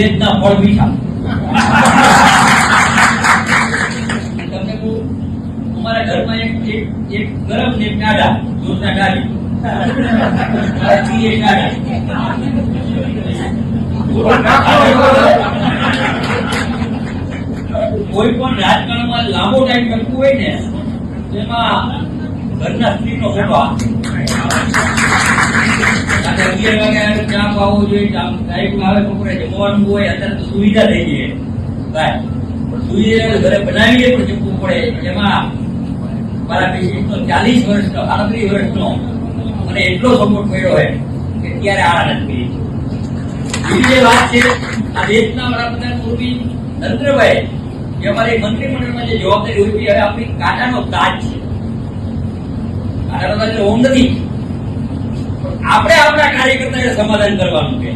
વેદના ફળ મીઠા. તમને કહું, અમારા ઘરમાં એક એક ગરમ ને એક દૂધના ડાળી કોઈ પણ રાજકારણમાં લાંબો ટાઈમ કરતું હોય ને તેમાં ઘરના સ્ત્રીનો વર્ષનો મને એટલો સપોર્ટ કર્યો હોય કે ત્યારે આળા નથી બીજી વાત છે આ દેશના વડાપ્રધાન મોદી નરેન્દ્રભાઈ જે અમારી મંત્રીમંડળમાં જે જવાબદારી હોય હવે આપણી કાંટાનો તાજ છે આપણે આપણા કાર્યકર્તાને સમાધાન કરવાનું છે.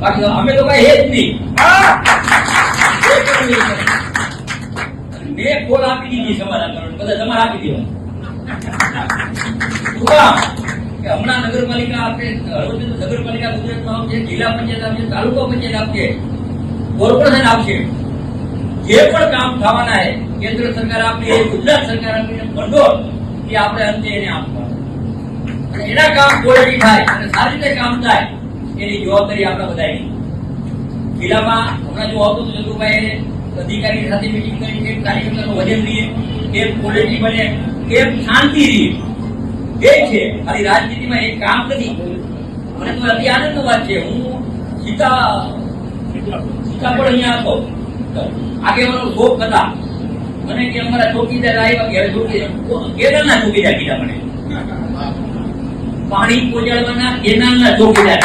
બાકી અમે તો કઈ હે જ નહીં. મેં કોલ આપી દીધી સમાધાન કરવાનું. બધા તમારે આપી દેવા હમણાં નગરપાલિકા આપે હળવદ નગરપાલિકા ગુજરાતમાં આવશે, જિલ્લા પંચાયત આપશે, તાલુકા પંચાયત આપશે, કોર્પોરેશન આપશે. જે પણ કામ થવાના છે, કેન્દ્ર સરકાર આપી, ગુજરાત સરકાર આપી ભંડોળ. એ આપણે અંતે એને આપવાનું. અને એના કામ ક્વોલિટી થાય, અને સારી રીતે કામ થાય, એની જવાબદારી આપણે બધાની. જિલ્લામાં હમણાં જો આવતું જગુભાઈ અધિકારી સાથે મિટિંગ કરી, કે કાર્યકર્તાનું વજન રહીએ કેમ ક્વોલિટી બને કેમ શાંતિ રહીએ એ છે, ખાલી રાજનીતિમાં એક કામ નથી. મને તો અતિ આનંદ વાત છે. હું સીતા પણ અહીંયા હતો. આગેવાનો શોખ હતા. મને કે અમારા ચોકીદાર આવ્યા કે હવે ચોકીદાર કેરળના ચોકીદાર કીધા મને પાણી પહોંચાડવાના કેનાલના ચોકીદાર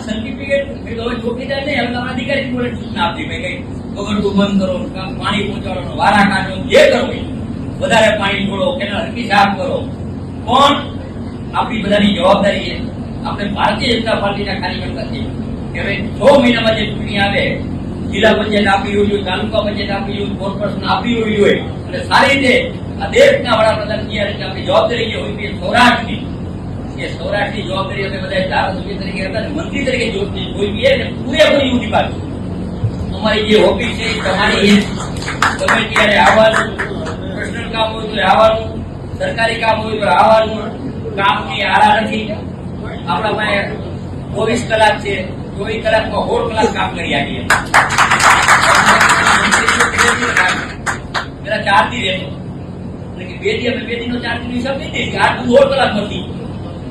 સર્ટિફિકેટ હવે ચોકીદાર નહીં હવે તમારા અધિકારી જોડે સૂચના આપતી ભાઈ કઈ બગડતું બંધ કરો કાં પાણી પહોંચાડવાનું વારા કાઢો જે કરવું એ. વધારે પાણી છોડો કેનાલ હરકી સાફ કરો પણ આપણી બધાની જવાબદારી છે આપણે ભારતીય જનતા પાર્ટીના કાર્યકર્તા છીએ કે હવે છ મહિનામાં જે ચૂંટણી આવે જિલ્લા પંચાયત આપી રહ્યું હોય, તાલુકા પંચાયત આપી રહ્યું કોર્પોરેશન આપી રહ્યું હોય. અને સારી રીતે આ દેશના વડાપ્રધાન કયા રીતે આપણી જવાબદારી હોય છે સૌરાષ્ટ્રની એ સૌરાષ્ટ્રની જવાબદારી અમે બધા ધારાસભ્ય તરીકે હતા મંત્રી તરીકે જોઈ જોઈએ ને પૂરેપૂરી ઉઠી પાડશું અમારી જે હોબી છે તમારી એ ગમે ત્યારે આવવાનું પર્સનલ કામ હોય તો આવવાનું, સરકારી કામ હોય તો આવવાનું, કામની આરા નથી. આપણા પાસે ચોવીસ કલાક છે. ચોવીસ કલાકમાં સોળ કલાક કામ કરી આપીએ પેલા ચાર દી રહેતો એટલે કે બે દી અમે બે દી નો ચાર દી હિસાબ નહીં દઈએ કે આટલું સોળ કલાક નથી